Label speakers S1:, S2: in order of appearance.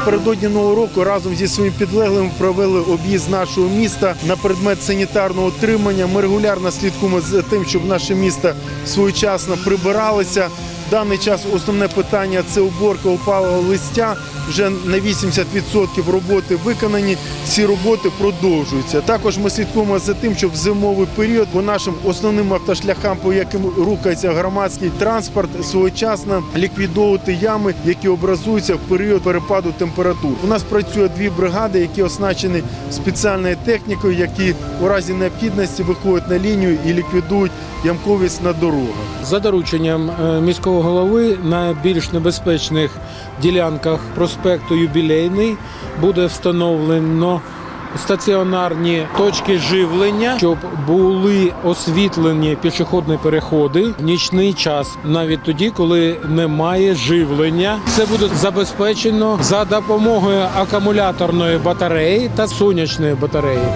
S1: Напередодні нового року разом зі своїм підлеглим провели об'їзд нашого міста на предмет санітарного утримання. Ми регулярно слідкуємо за тим, щоб наше місто своєчасно прибиралося. Даний час основне питання це уборка опалого листя. Вже на 80% роботи виконані. Ці роботи продовжуються. Також ми слідкуємо за тим, щоб в зимовий період по нашим основним автошляхам, по яким рухається громадський транспорт, своєчасно ліквідовувати ями, які образуються в період перепаду температур. У нас працює дві бригади, які оснащені спеціальною технікою, які у разі необхідності виходять на лінію і ліквідують ямковість на дорогах.
S2: За дорученням е, голови на більш небезпечних ділянках проспекту Юбілейний буде встановлено стаціонарні точки живлення, щоб були освітлені пішохідні переходи в нічний час, навіть тоді, коли немає живлення. Це буде забезпечено за допомогою акумуляторної батареї та сонячної батареї.